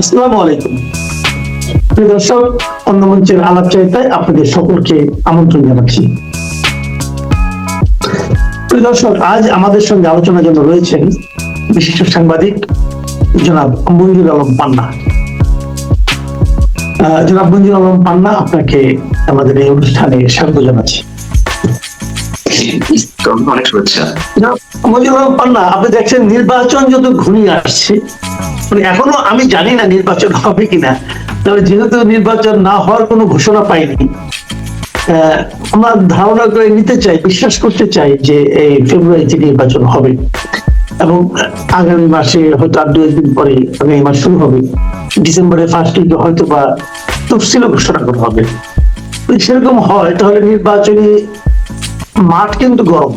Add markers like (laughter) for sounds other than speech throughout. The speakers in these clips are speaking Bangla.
আসসালামু আলাইকুম। প্রিয় দর্শক, অন্য মঞ্চের আপনাদের সকলকে আমন্ত্রণ জানাচ্ছি। প্রিয় দর্শক, আজ আমাদের সঙ্গে আলোচনার জন্য রয়েছেন বিশিষ্ট সাংবাদিক জনাব মঞ্জুর আলম পান্না। জনাব মঞ্জুর আলম পান্না, আপনাকে আমাদের এই অনুষ্ঠানে স্বাগত জানাচ্ছি। অনেক শুভেচ্ছা। পান্না, আপনি দেখছেন নির্বাচন যত আসছে মানে এখনও আমি জানি না নির্বাচন হবে কিনা, তবে যেহেতু নির্বাচন না হওয়ার কোনো ঘোষণা পাইনি আমরা ধারণা করে নিতে চাই, বিশ্বাস করতে চাই যে এই ফেব্রুয়ারিতে নির্বাচন হবে, এবং আগামী মাসে হয়তো আর দু একদিন পরে আগামী মাস শুরু হবে ডিসেম্বরের ফার্স্ট উইকে হয়তো বা তফসিল ঘোষণা করা হবে। সেরকম হয়, তাহলে নির্বাচনী মাঠ কিন্তু গরম।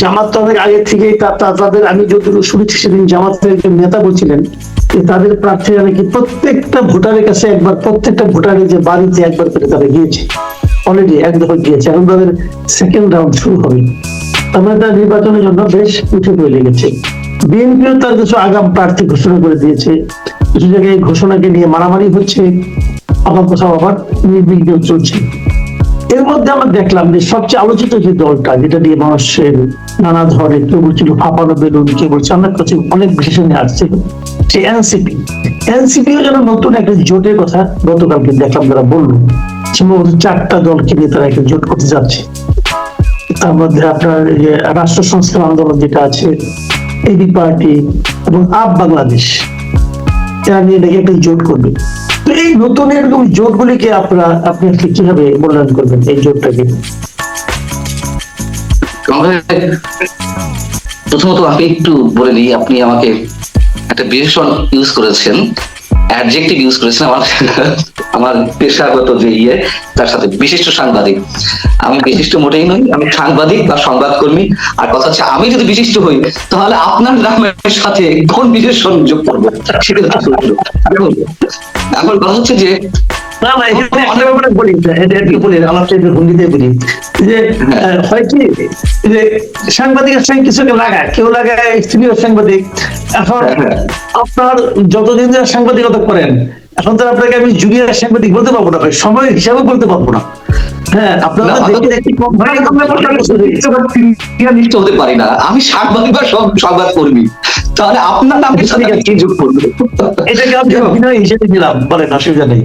জামাত তো অনেক আগে থেকেই তাদের আমি যতটুকু শুনেছি সেদিন জামাতের একজন নেতা বলছিলেন তাদের প্রার্থীরা নাকি প্রত্যেকটা ভোটারের কাছে একবার প্রত্যেকটা ভোটারের যে বাড়িতে একবার করে তারা গিয়েছে। অলরেডি এক দফা গিয়েছে। এখন তাদের সেকেন্ড রাউন্ড শুরু হবে। তার মানে নির্বাচনের জন্য বেশ উঠে পড়ে লেগেছে। বিএনপিও তার কিছু আগাম প্রার্থী ঘোষণা করে দিয়েছে। কিছু জায়গায় ঘোষণাকে নিয়ে মারামারি হচ্ছে। আবার কোথাও আবার নির্বিঘ্ন চলছে। এর মধ্যে আমরা দেখলাম যে সবচেয়ে আলোচিত যে দলটা, যেটা নিয়ে মানুষের নানা ধরনের কেউ বলছিল ফাঁপানো বেলুন কেউ বলছে আমার কাছে অনেক বিশেষণে আসছে সে এনসিপি এনসিপিও যেন নতুন একটা জোটের কথা গতকালকে দেখলাম তারা বলল, সম্ভবত চারটা দলকে নিয়ে তারা একটা জোট করতে যাচ্ছে। তার মধ্যে আপনার যে রাষ্ট্র সংস্কার আন্দোলন যেটা আছে এবি পার্টি এবং আপ বাংলাদেশ, এরা নিয়ে একটা জোট করবে। এই নতুন এরকম আপনারা, আপনি কীভাবে মূল্যায়ন করবেন এই জোটটাকে? প্রথমত আপনি একটু বলে দিই, আপনি আমাকে একটা বিশেষণ ইউজ করেছেন অ্যাডজেক্টিভ ইউজ করেছেন আমার আমার পেশাগত যে ইয়ে তার সাথে বিশিষ্ট সাংবাদিক। আমি বিশিষ্ট মোটেই নই, আমি সাংবাদিক বা সংবাদকর্মী। আর কথা হচ্ছে, আমি যদি বিশিষ্ট হই, তাহলে আপনার নামের সাথে কোন বিশেষণ যোগ করব? সেটা এখন কথা হচ্ছে যে না না একটা ব্যাপারে বলি এটা একটু বলি আলাপটা একটু ভঙ্গিতে বলি। যে হয়। কি যে সাংবাদিকের সঙ্গে কিছুকে লাগায় কেউ লাগায় সিনিয়র সাংবাদিক। এখন হ্যাঁ। আপনার যতদিন সাংবাদিকতা করেন এখন তো আপনাকে আমি জুনিয়র সাংবাদিক বলতে পারব না ভাই সময় হিসাবে বলতে পারব না। হ্যাঁ আপনার না, দেখতে দেখতে কম ভাই এরকম ব্যাপারটা নিষ্ঠ হতে পারি না। আমি সাংবাদিক বা সংবাদ কর্মী তাহলে আপনার নামের কি যোগ করব? এটাকে আমি অভিনয় হিসেবে দিলাম বলেন অসুবিধা নেই।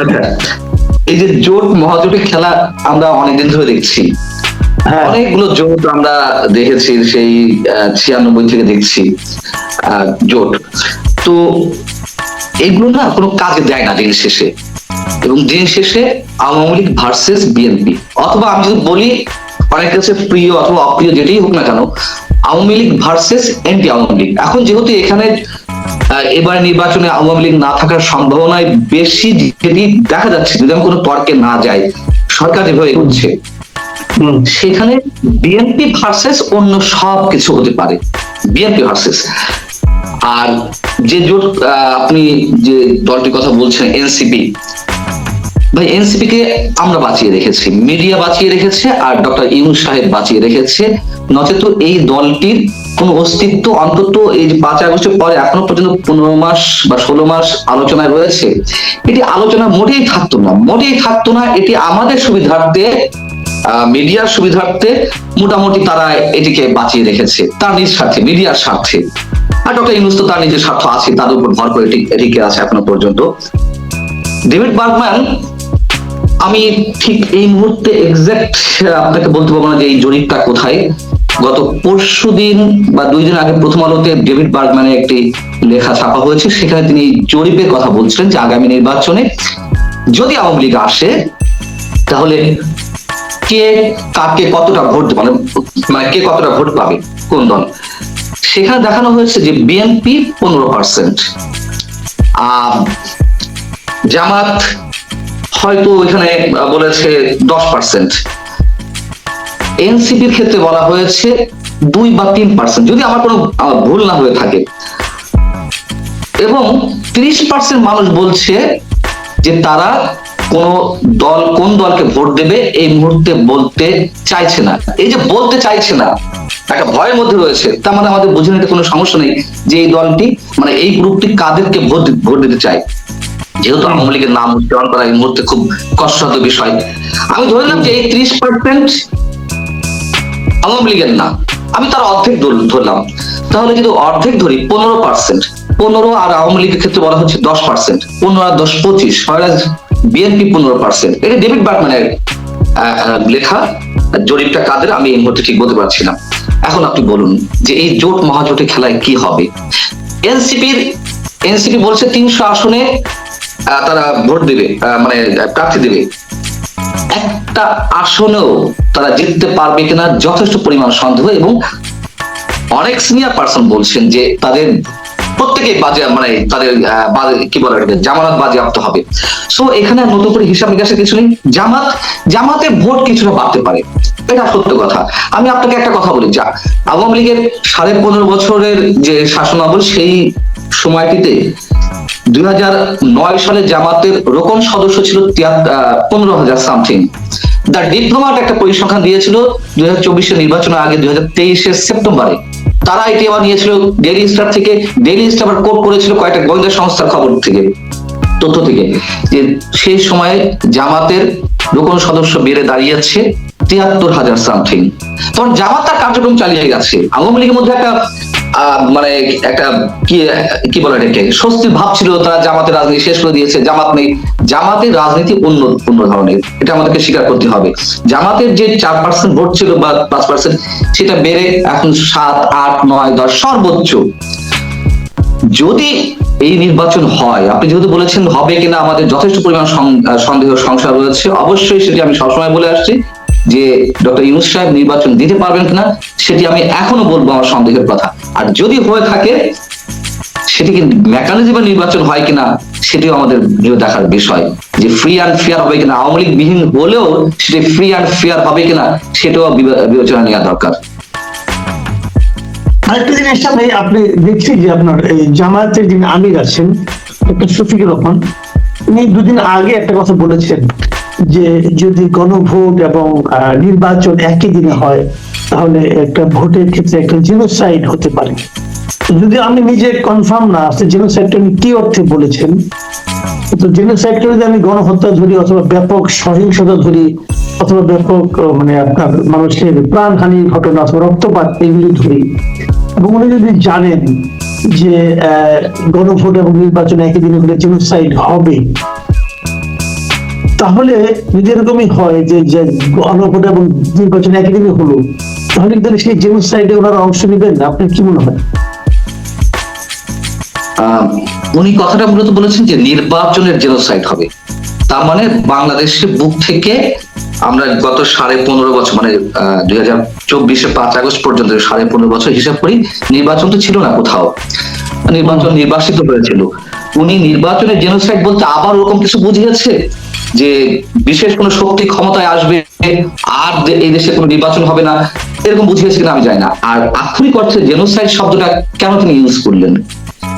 আচ্ছা, এই যে জোট মহাজোটের খেলা আমরা অনেকদিন ধরে দেখছি। হ্যাঁ। অনেকগুলো জোট আমরা দেখেছি সেই ছিয়ানব্বই থেকে দেখছি জোট। তো এগুলো না কোনো কাজে দেয় না দিন শেষে। এবং দিন শেষে আওয়ামী লীগ ভার্সেস বিএনপি অথবা আমি যদি বলি অনেক কাছে প্রিয় অথবা অপ্রিয় যেটাই হোক না কেন আওয়ামী লীগ ভার্সেস এন্টি আওয়ামী লীগ। এখন যেহেতু এখানে এবার নির্বাচনে আওয়ামী লীগ না থাকার সম্ভাবনায় বেশি যেটি দেখা যাচ্ছে যদি আমি কোনো তর্কে না যাই সরকার যেভাবে এগোচ্ছে হুম, সেখানে বিএনপি ভার্সেস অন্য সব কিছু হতে পারে। বিএনপি ভার্সেস আর যে জোট আপনি যে দলটির কথা বলছেন এনসিপি, ভাই এনসিপি কে আমরা বাঁচিয়ে রেখেছি, মিডিয়া বাঁচিয়ে রেখেছে আর ডক্টর ইউন সাহেব বাঁচিয়ে রেখেছে। নচেত এই দলটির কোন অস্তিত্ব, অন্তত এই যে পাঁচ আগস্টের পরে এখনও পর্যন্ত পনেরো মাস বা ষোলো মাস আলোচনায় রয়েছে, এটি আলোচনা মোটেই থাকতো না, মোটেই থাকতো না, এটি আমাদের সুবিধার্থে মিডিয়ার সুবিধার্থে মোটামুটি তারা এটিকে বাঁচিয়ে রেখেছে, তার নিজ স্বার্থে, মিডিয়ার স্বার্থে। আর ডক্টর ইউনুস তো তার নিজের স্বার্থ আছে তার উপর ভর করে এটিকে আছে এখনও পর্যন্ত। ডেভিড বার্গম্যান আমি ঠিক এই মুহূর্তে এক্সাক্ট আপনাকে বলতে পারব না যে এই জরিপটা কোথায়। গত পরশু দিন বা দুই দিন আগে প্রথম আলোতে ডেভিড বার্গম্যানের একটি লেখা ছাপা হয়েছে, সেখানে তিনি জরিপের কথা বলছিলেন যে আগামী নির্বাচনে যদি আওয়ামী লীগ আসে, তাহলে কে কাকে কতটা ভোট মানে মানে কে কতটা ভোট পাবে? কোন দল? সেখানে দেখানো হয়েছে যে বিএনপি পনেরো পার্সেন্ট জামাত হয়তো এখানে বলেছে দশ পার্সেন্ট এনসিপির ক্ষেত্রে বলা হয়েছে দুই বা তিন পার্সেন্ট যদি আমার কোনো ভুল না হয়ে থাকে। এবং ত্রিশ পার্সেন্ট মানুষ বলছে যে তারা কোন দল কোন দলকে ভোট দেবে এই মুহূর্তে বলতে চাইছে না। এই যে বলতে চাইছে না, একটা ভয়ের মধ্যে রয়েছে, তার মানে আমাদের বুঝে নিতে কোনো সমস্যা নেই যে এই দলটি মানে এই গ্রুপটি কাদেরকে ভোট ভোট দিতে চায়। যেহেতু আওয়ামী লীগের নাম উচ্চারণ করা এই মুহূর্তে খুব বিষয়। আমি ধরে নিলাম যে এই ত্রিশ পার্সেন্ট আওয়ামী লীগের না আমি তার অর্ধেক ধরলাম। তাহলে কিন্তু অর্ধেক ধরি, পনেরো পার্সেন্ট পনেরো আর আওয়ামী লীগের ক্ষেত্রে বলা হচ্ছে দশ পার্সেন্ট পনেরো আর দশ, পঁচিশ বিএনপি পনেরো পার্সেন্ট এটা ডেভিড বার্টম্যানের লেখা। জরিপটা কাদের? আমি এই মুহূর্তে ঠিক বলতে পারছি না। এখন আপনি বলুন যে এই জোট মহাজোটে খেলায় কি হবে? এনসিপির এনসিপি বলছে তিনশো আসনে তারা ভোট দেবে মানে প্রার্থী দেবে। একটা আসনেও তারা জিততে পারবে কিনা যথেষ্ট পরিমাণ সন্দেহ এবং অনেক সিনিয়র পার্সন বলছেন যে তাদের প্রত্যেকেই বাজে মানে তাদের কি বলে জামানত বাজেয়াপ্ত হবে। সো এখানে নতুন করে হিসাব নিকাশের কিছু নেই। জামাত, জামাতে ভোট কিছুটা বাড়তে পারে। এটা সত্য কথা। আমি আপনাকে একটা কথা বলি, যা, আওয়ামী লীগের সাড়ে পনেরো বছরের যে শাসনামল, সেই সময়টিতে দুই সালে জামাতের রোকন সদস্য ছিল পনেরো হাজার সামথিং। দ্য ডিপ্লোমাট একটা পরিসংখ্যান দিয়েছিল দুই হাজার চব্বিশের নির্বাচনের আগে, দুই হাজার তেইশের সেপ্টেম্বরে। তারা এটি আবার নিয়েছিল ডেইলি স্টার থেকে। ডেইলি স্টার কোট করেছিল কয়েকটা গোয়েন্দা সংস্থার খবর থেকে, তথ্য থেকে, যে সেই সময়ে জামাতের রোকন সদস্য বেড়ে দাঁড়িয়েছে তিয়াত্তর হাজার সামথিং। তখন জামাত তার কার্যক্রম চালিয়ে গেছে। আওয়ামী লীগের মধ্যে একটা মানে একটা কি কি বলে এটাকে? স্বস্তির ভাব ছিল তারা জামাতের রাজনীতি শেষ করে দিয়েছে। জামাত নেই। জামাতের রাজনীতি অন্য অন্য ধরনের। এটা আমাদেরকে স্বীকার করতে হবে। জামাতের যে চার পার্সেন্ট ভোট ছিল বা পাঁচ পার্সেন্ট সেটা বেড়ে এখন সাত, আট, নয়, দশ সর্বোচ্চ। যদি এই নির্বাচন হয়, আপনি যেহেতু বলেছেন হবে কিনা, আমাদের যথেষ্ট পরিমাণ সন্দেহ, সংশয় রয়েছে, অবশ্যই সেটি আমি সবসময় বলে আসছি। যে ডক্টর ইউনুস সাহেব নির্বাচন দিতে পারবেন কিনা, সেটি আমি এখনও বলব আমার সন্দেহের কথা। আর যদি হয়ে থাকে, সেটি কিন্তু মেকানিজমে নির্বাচন হয় কিনা, সেটিও আমাদের দেখার বিষয়। যে ফ্রি অ্যান্ড ফেয়ার হবে কিনা, আওয়ামী লীগ বিহীন হলেও সেটি ফ্রি অ্যান্ড ফেয়ার হবে কিনা, সেটাও বিবেচনা নেওয়া দরকার। আরেকটা জিনিস আমি আপনি দেখছি যে আপনার এই জামায়াতের যিনি আমির আছেন একটা শফিকুর রহমান, উনি দুদিন আগে একটা কথা বলেছেন। যে যদি গণভোট এবং নির্বাচন একই দিনে হয়, তাহলে একটা ভোটের ক্ষেত্রে একটা জেনোসাইড হতে পারে। যদি আমি নিজে কনফার্ম না আসলে জেনোসাইডটা উনি কি অর্থে বলেছেন? তো জেনোসাইডকে যদি আমি গণহত্যা ধরি অথবা ব্যাপক সহিংসতা ধরি, অথবা ব্যাপক মানে আপনার মানুষের প্রাণহানির ঘটনা অথবা রক্তপাত এগুলি ধরি, এবং উনি যদি জানেন যে গণভোট এবং নির্বাচন একই দিনে হলে জেনোসাইড হবে তাহলে যদি এরকমই হয় যে গণভোট এবং নির্বাচন একই দিনে হলো, তাহলে কিন্তু সেই জেনোসাইডে ওনারা অংশ নেবেন না। আপনার কি মনে হয়? উনি কথাটা মূলত বলেছেন যে, নির্বাচনের জেনোসাইড হবে। তার মানে বাংলাদেশের বুক থেকে আমরা গত সাড়ে পনেরো বছর মানে দুই হাজার চব্বিশে পাঁচ আগস্ট পর্যন্ত সাড়ে পনেরো বছর হিসাব করি, নির্বাচন তো ছিল না কোথাও। নির্বাচন নির্বাসিত হয়েছিল। উনি নির্বাচনের জেনোসাইড বলতে আবার ওরকম কিছু বুঝিয়েছে? যে বিশেষ কোনো শক্তি ক্ষমতায় আসবে আর এই দেশে কোনো নির্বাচন হবে না, এরকম বুঝিয়েছে কিনা আমি জানি না। আর আক্ষরিক অর্থে জেনোসাইড শব্দটা কেন তিনি ইউজ করলেন?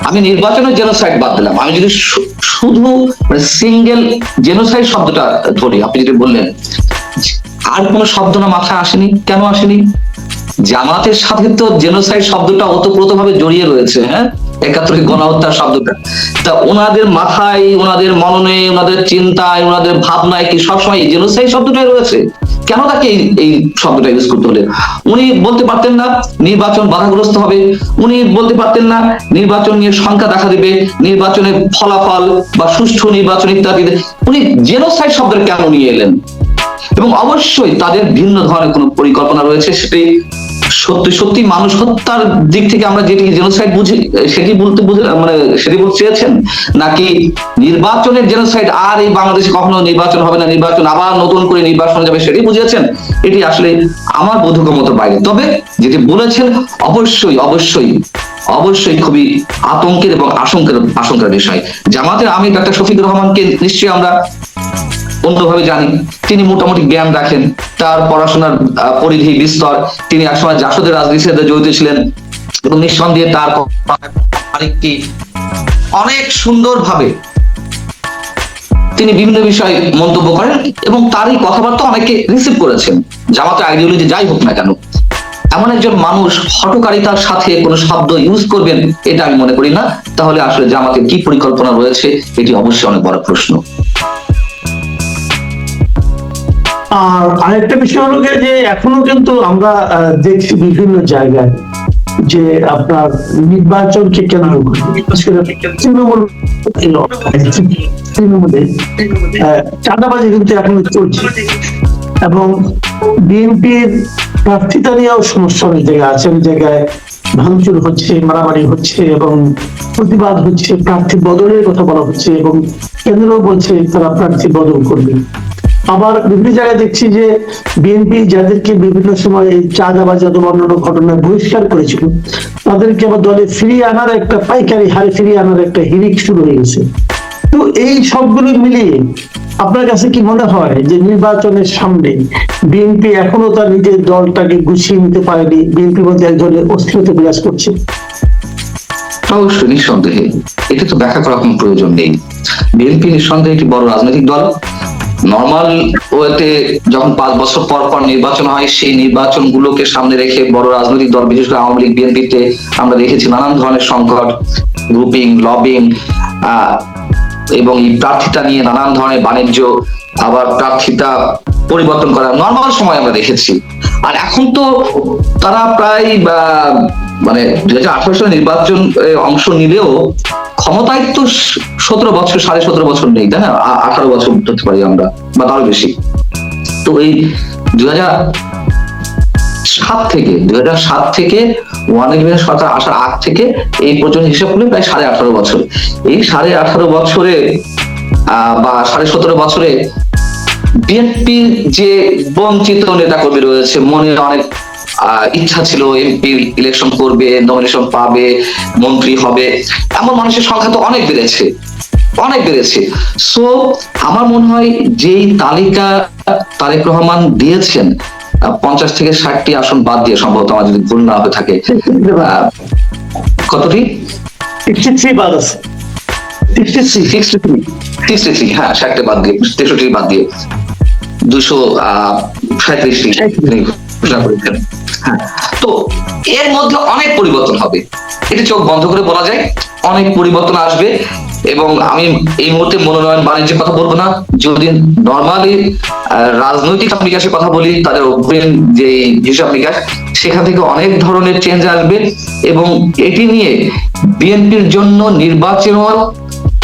আমি নির্বাচনের জেনোসাইড বাদ দিলাম। আমি যদি শুধু মানে সিঙ্গেল জেনোসাইড শব্দটা ধরি, আপনি যেটা বললেন, আর কোনো শব্দ না মাথায় আসেনি? কেন আসেনি? জামাতের সাথে তো জেনোসাইড শব্দটা ওতপ্রোতভাবে জড়িয়ে রয়েছে হ্যাঁ? একাত্তরিক গণহত্যা শব্দটা। তা ওনাদের মাথায়, ওনাদের মননে, ওনাদের চিন্তায়, ওনাদের ভাবনায় কি সবসময় জেনোসাইড শব্দটাই রয়েছে? কেন তাকে এই- এই শব্দটা ইউজ করতে হলে? উনি বলতে পারতেন না, নির্বাচন বাধাগ্রস্ত হবে। উনি বলতে পারতেন না, নির্বাচন নিয়ে সংখ্যা দেখা দিবে, নির্বাচনের ফলাফল বা সুষ্ঠু নির্বাচন ইত্যাদি। উনি জেনোসাইড শব্দটা কেন নিয়ে এলেন? এবং অবশ্যই তাদের ভিন্ন ধরনের কোনো পরিকল্পনা রয়েছে, সেটি সত্যি সত্যি মানুষ হত্যার দিক থেকে আমরা যেটি জেনোসাইড বুঝি সেটি বলতে বুঝে মানে সেটি বলতে চেয়েছেন? নাকি নির্বাচনের জেনোসাইড আর এই বাংলাদেশে কখনো নির্বাচন হবে না, নির্বাচন আবার নতুন করে নির্বাচন যাবে সেটি বুঝিয়েছেন? এটি আসলে আমার বোধগম্যতার বাইরে। তবে যেটি বলেছেন, অবশ্যই অবশ্যই অবশ্যই খুবই আতঙ্কের এবং আশঙ্কের, আশঙ্কার বিষয়। জামাতের আমি ডাক্তার শফিকুর রহমানকে নিশ্চয়ই আমরা অন্যভাবে জানি তিনি মোটামুটি জ্ঞান রাখেন। তার পড়াশোনার পরিধি, বিস্তর। তিনি একসময় জাসদের রাজনীতির সাথে জড়িত ছিলেন এবং নিঃসন্দেহে তার আরেকটি অনেক সুন্দরভাবে তিনি বিভিন্ন বিষয়ে মন্তব্য করেন এবং তার এই কথাবার্তা অনেকে রিসিভ করেছেন। জামাতের আইডিওলজি যাই হোক না কেন, এমন একজন মানুষ হটকারিতার সাথে কোনো শব্দ ইউজ করবেন, এটা আমি মনে করি না। তাহলে আসলে জামাতের কি পরিকল্পনা রয়েছে, এটি অবশ্যই অনেক বড় প্রশ্ন। আর আরেকটা বিষয় হলো যে এখনও কিন্তু আমরা দেখছি বিভিন্ন জায়গায় যে আপনার নির্বাচনকে তৃণমূল তৃণমূলে চাঁদাবাজি কিন্তু এখনও চলছে। এবং বিএনপির প্রার্থিতা নিয়েও সমস্যা অনেক জায়গায় আছে। অনেক জায়গায় ভাঙচুর হচ্ছে, মারামারি হচ্ছে এবং প্রতিবাদ হচ্ছে। প্রার্থী বদলের কথা বলা হচ্ছে এবং কেন্দ্র বলছে তারা প্রার্থী বদল করবে। আবার বিভিন্ন জায়গায় দেখছি যে বিএনপি যাদেরকে বিভিন্ন সময় এই চাঁদাবাজি অথবা অন্যান্য ঘটনায় বহিষ্কার করেছিল, তাদেরকে আবার দলে ফিরিয়ে আনার একটা পাইকারি হারে ফিরিয়ে আনার একটা হিরিক শুরু হয়ে গেছে। তো এই সবগুলো মিলিয়ে আপনার কাছে কি মনে হয় যে নির্বাচনের সামনে বিএনপি এখনও তার নিজের দলটাকে গুছিয়ে নিতে পারেনি? বিএনপির মধ্যে এক ধরনের অস্থিরতা বিরাজ করছে। অবশ্যই, নিঃসন্দেহে। এটা তো ব্যাখ্যা করার কোনো প্রয়োজন নেই। বিএনপি নিঃসন্দেহে একটি বড় রাজনৈতিক দল। নর্মাল ওয়েতে যখন পাঁচ বছর পর পর নির্বাচন হয়, সেই নির্বাচন গুলোকে সামনে রেখে বড় রাজনৈতিক দল, বিশেষ করে আওয়ামী লীগ বিএনপিতে আমরা দেখেছি নানান ধরনের সংকট গ্রুপিং লবিং এবং এই প্রার্থিতা নিয়ে নানান ধরনের বাণিজ্য, আবার প্রার্থিতা পরিবর্তন করা নর্মাল সময় আমরা দেখেছি। আর এখন তো তারা প্রায় মানে দুই হাজার আঠারো সালে নির্বাচন অংশ নিলেও ক্ষমতায় তো সতেরো বছর, সাড়ে সতেরো বছর নেই, তাই না? আঠারো বছর ধরতে পারি আমরা, বা তারও বেশি। তো এই হাজার সাত থেকে হাজার সাত থেকে ওয়ান ইলেভেন সরকার আসার আগ থেকে এই পর্যন্ত হিসাব করলে প্রায় সাড়ে আঠারো বছর। এই সাড়ে আঠারো বছরে বা সাড়ে সতেরো বছরে বিএনপি যে বঞ্চিত নেতাকর্মী রয়েছে মনে অনেক ইচ্ছা ছিল এমপি ইলেকশন করবে নমিনেশন পাবে মন্ত্রী হবে। এমন মানুষের সংখ্যা তো অনেক বেড়েছে অনেক বেড়েছে। সো আমার মনে হয় যেই তালিকা তারেক রহমান দিয়েছেন পঞ্চাশ থেকে ষাটটি আসন বাদ দিয়ে সম্ভবত আমার যদি ভুল না হয়ে থাকে কতটি? হ্যাঁ ষাটটা বাদ দিয়ে তেষট্টি বাদ দিয়ে। দুশো আহ সাঁত্রিশটি হ্যাঁ তো এর মধ্যে অনেক পরিবর্তন হবে। এটা চোখ বন্ধ করে বলা যায়, অনেক পরিবর্তন আসবে এবং আমি এই মুহূর্তে মনোনয়ন বাণিজ্যের কথা বলব না। যদি নর্মালি রাজনৈতিক হিসাব নিকাশের কথা বলি তাদের অগ্রিম যে হিসাব নিকাশ সেখান থেকে অনেক ধরনের চেঞ্জ আসবে এবং এটি নিয়ে বিএনপির জন্য নির্বাচন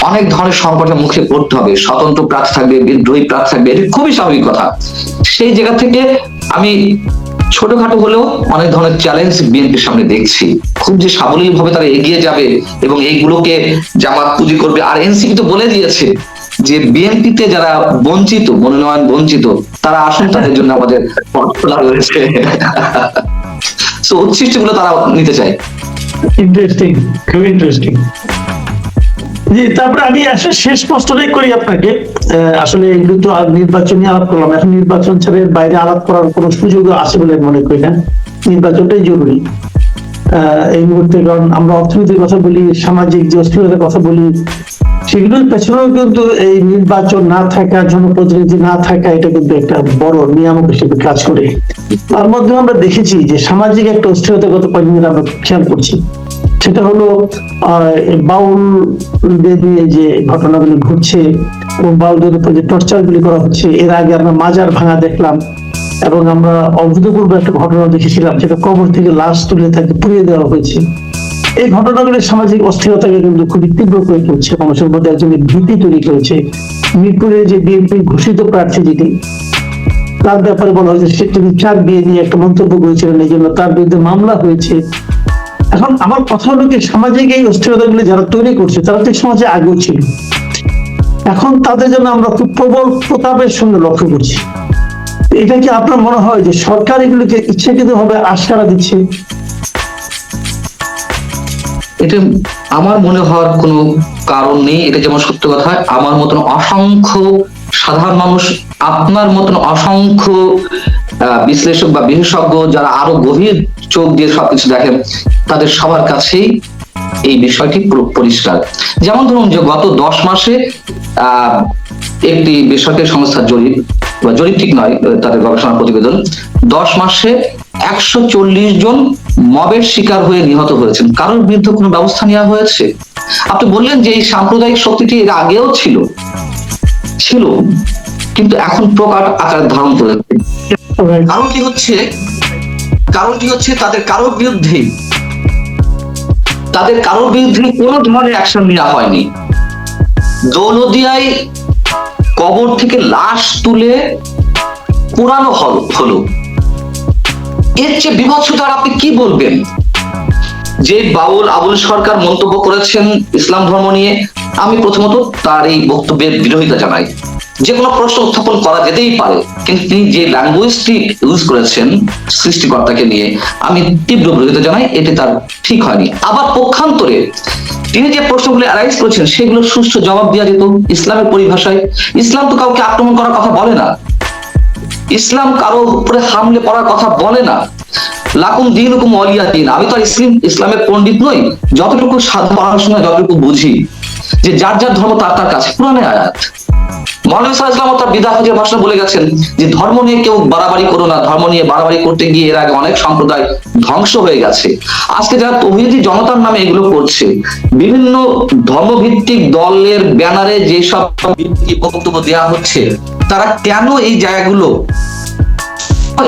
অনেক ধরনের সংকটের মুখে পড়তে হবে। স্বতন্ত্র প্রার্থী থাকবে, বিদ্রোহী প্রার্থী থাকবে, এটি খুবই স্বাভাবিক কথা। সেই জায়গা থেকে আমি ছোটখাটো হলেও অনেক ধরনের চ্যালেঞ্জ বিএনপির সামনে দেখছি। খুব যে সাবলীল ভাবে তারা এগিয়ে যাবে এবং এইগুলোকে জামাত পুঁজি করবে। আর এনসিপি তো বলে দিয়েছে যে বিএনপিতে যারা বঞ্চিত, মনোনয়ন বঞ্চিত, তারা আসুন তাদের জন্য আমাদের পথ খোলা রয়েছে। (laughs) তো উচ্ছিষ্ট তারা নিতে চায়। ইন্টারেস্টিং খুব ইন্টারেস্টিং জি, তারপরে আমি আসলে শেষ প্রশ্নটাই করি আপনাকে। আসলে এগুলো তো আলাপ করলাম। এখন নির্বাচন বাইরে আলাপ করার কোনো সুযোগ আছে বলে মনে করি না। নির্বাচনটাই জরুরি। এই মুহূর্তে কারণ আমরা অর্থনীতির কথা বলি, সামাজিক যে অস্থিরতার কথা বলি, সেগুলোর পেছনেও কিন্তু এই নির্বাচন না থাকা, জনপ্রতিনিধি না থাকা, এটা কিন্তু একটা বড় নিয়ামক হিসেবে কাজ করে। তার মধ্যে আমরা দেখেছি যে সামাজিক একটা অস্থিরতা গত কয়েকদিন আমরা খেয়াল করছি। সেটা হলো বাউল দিয়ে যে ঘটনাগুলি ঘটছে এবং বাউলদের উপর যে টর্চার গুলি করা হচ্ছে, এর আগে আমরা মাজার ভাঙা দেখলাম এবং আমরা অভূতপূর্ব একটা ঘটনা দেখেছিলাম, যেটা কবর থেকে লাশ তুলে তাকে পুড়িয়ে দেওয়া হয়েছে। এই ঘটনাগুলি সামাজিক অস্থিরতাকে কিন্তু খুবই তীব্র করে তুলছে, মানুষের মধ্যে একজনের ভীতি তৈরি করেছে। মিরপুরে যে বিএনপি ঘোষিত প্রার্থী যিনি, তার ব্যাপারে বলা হয়েছে, সে তিনি চার বিয়ে নিয়ে একটা মন্তব্য করেছিলেন, এই জন্য তার বিরুদ্ধে মামলা হয়েছে। এখন আমার কথা হলো কি, সামাজিক এই অস্থিরতাগুলি যারা তৈরি করছে, তারা তো সমাজে আগেও ছিল। এখন তাদের জন্য আমরা খুব প্রবল প্রতাপের সঙ্গে লক্ষ্য করছি। এটা কি আপনার মনে হয় যে সরকার এগুলিকে ইচ্ছাকৃত ভাবে আশকারা দিচ্ছে? এটা আমার মনে হওয়ার কোনো কারণ নেই, এটা যেমন সত্য কথা, আমার মতন অসংখ্য সাধারণ মানুষ, আপনার মতন অসংখ্য বিশ্লেষক বা বিশেষজ্ঞ যারা আরও গভীর চোখ দিয়ে সবকিছু দেখেন, তাদের সবার কাছেই এই বিষয়টি পরিষ্কার। যেমন ধরুন যে গত দশ মাসে একটি বেসরকারি সংস্থার জরিপ, বা জরিপ ঠিক নয় তাদের গবেষণা প্রতিবেদন, দশ মাসে একশো চল্লিশ জন মবের শিকার হয়ে নিহত হয়েছেন। কারোর বিরুদ্ধে কোনো ব্যবস্থা নেওয়া হয়েছে? আপনি বললেন যে এই সাম্প্রদায়িক শক্তিটি এর আগেও ছিল। ছিল। কিন্তু এখন প্রকাট আকার ধারণ করেছে কারণটি হচ্ছে কারণটি হচ্ছে তাদের কারোর বিরুদ্ধে, তাদের কারোর বিরুদ্ধে কোনো ধরনের অ্যাকশন নেওয়া হয়নি। দৌলদিয়ায় কবর থেকে লাশ তুলে পুরানো হল, হলো। এর চেয়ে বিভৎসতা আর আপনি কি বলবেন? যে বাউল আবুল সরকার মন্তব্য করেছেন ইসলাম ধর্ম নিয়ে, আমি প্রথমত তার এই বক্তব্যের বিরোধিতা জানাই। যে কোনো প্রশ্ন উত্থাপন করা যেতেই পারে, কিন্তু তিনি যে ল্যাঙ্গুয়েজটি ইউজ করেছেন সৃষ্টিকর্তাকে নিয়ে, আমি তীব্র বিরোধিতা জানাই, এটি তার ঠিক হয়নি। আবার পক্ষান্তরে তিনি যে প্রশ্নগুলি অ্যারাইজ করেছেন সেগুলো সুষ্ঠু জবাব দেওয়া যেত ইসলামের পরিভাষায়। ইসলাম তো কাউকে আক্রমণ করার কথা বলে না। ইসলাম কারও উপরে হামলে পড়ার কথা বলে না। লাকুম দিন হুকুম অলিয়া দিন। আমি তো আর ইসলাম, ইসলামের পণ্ডিত নই। যতটুকু পড়াশোনা, যতটুকু বুঝি যে যার যার ধর্ম তার তার কাছে। পুরানে আয়াত। তার বিদা বলে গেছেন যে ধর্ম নিয়ে কেউ বাড়াবাড়ি করো না, ধর্ম নিয়ে বাড়াবাড়ি করতে গিয়ে এর আগে অনেক সম্প্রদায় ধ্বংস হয়ে গেছে। আজকে যারা তহিদি জনতার নামে এগুলো করছে, বিভিন্ন ধর্মভিত্তিক দলের ব্যানারে যেসব বক্তব্য দেওয়া হচ্ছে, তারা কেন এই জায়গাগুলো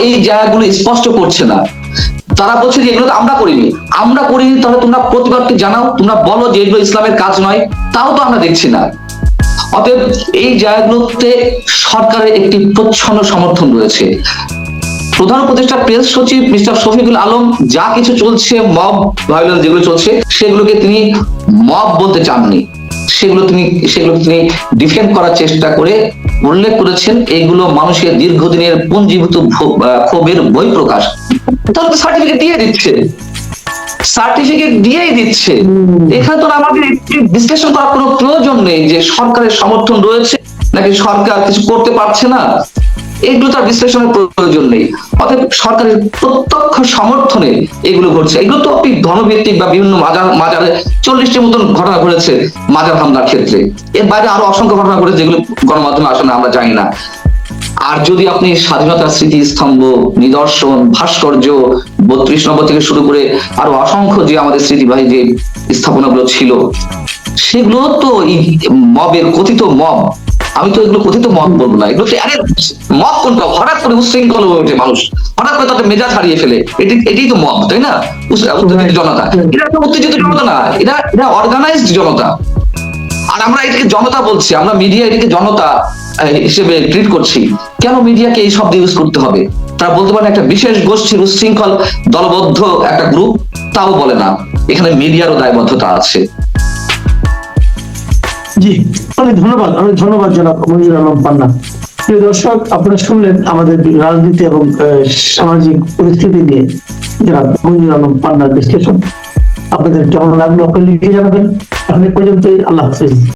এই জায়গাগুলো স্পষ্ট করছে না? তারা বলছে যে এগুলো আমরা করিনি। আমরা করিনি, তাহলে তোমরা প্রতিবাদকে জানাও, তোমরা বলো যে এগুলো ইসলামের কাজ নয়, তাও তো আমরা দেখছি না। অতএব এই জায়গাগুলোতে সরকারের একটি প্রচ্ছন্ন সমর্থন রয়েছে। প্রধান উপদেষ্টা প্রেস সচিব মিস্টার শফিকুল আলম যা কিছু চলছে, মব ভায়োলেন্স যেগুলো চলছে, সেগুলোকে তিনি মব বলতে চাননি। সেগুলো তিনি সেগুলো তিনি ডিফেন্ড করার চেষ্টা করে উল্লেখ করেছেন, এগুলো মানুষের দীর্ঘদিনের পুঞ্জীভূত ক্ষোভের বই প্রকাশ তাহলে সার্টিফিকেট দিয়ে দিচ্ছে। সার্টিফিকেট দিয়েই দিচ্ছে। এখানে তো আমাদের একটি বিশ্লেষণ করার কোনো প্রয়োজন নেই যে সরকারের সমর্থন রয়েছে নাকি সরকার কিছু করতে পারছে না। এগুলো তার বিশ্লেষণের প্রয়োজন নেই। অতএব সরকারের প্রত্যক্ষ সমর্থনে এগুলো ঘটছে। এগুলো তো আপনি ধনভিত্তিক বা বিভিন্ন মাজার মাজারে চল্লিশটির মতন ঘটনা ঘটেছে মাজার হামলার ক্ষেত্রে। এর বাইরে আরও অসংখ্য ঘটনা ঘটেছে যেগুলো গণমাধ্যমে আসলে আমরা জানি না। আর যদি আপনি স্বাধীনতার স্মৃতিস্তম্ভ নিদর্শন ভাস্কর্য বত্রিশ নম্বর থেকে শুরু করে আরও অসংখ্য যে আমাদের স্মৃতিবাহী যে স্থাপনাগুলো ছিল সেগুলো তো মবের কথিত মব আমি তো এগুলো কথিত মব বলব না। এগুলো তো আরে মব কোনটা হঠাৎ করে উচ্ছৃঙ্খল হয়ে ওঠে মানুষ। হঠাৎ করে তাদের মেজাজ হারিয়ে ফেলে। এটি এটাই তো মব তাই না? উত্তেজিত জনতা। এটা একটা উত্তেজিত জনতা না। এটা এটা অর্গানাইজড জনতা। আর আমরা এটাকে জনতা বলছি। আমরা মিডিয়া এটাকে জনতা হিসেবে ট্রিট করছি, কেন মিডিয়াকে এই শব্দ ইউজ করতে হবে? তারা বলতে পারেন একটা বিশেষ গোষ্ঠীর উচ্ছৃঙ্খল, দলবদ্ধ একটা গ্রুপ তাও বলে না। এখানে মিডিয়ারও দায়বদ্ধতা আছে। জি, অনেক ধন্যবাদ অনেক ধন্যবাদ জনাব আলম পান্না। প্রিয় দর্শক, আপনারা শুনলেন আমাদের রাজনীতি এবং সামাজিক পরিস্থিতি নিয়ে। জনাব মঞ্জুর আলম পান্নার বিশ্লেষণ। আপনাদের কেমন লাগল আপনি লিখে জানাবেন। এখন এ পর্যন্তই, আল্লাহ হাফিজ।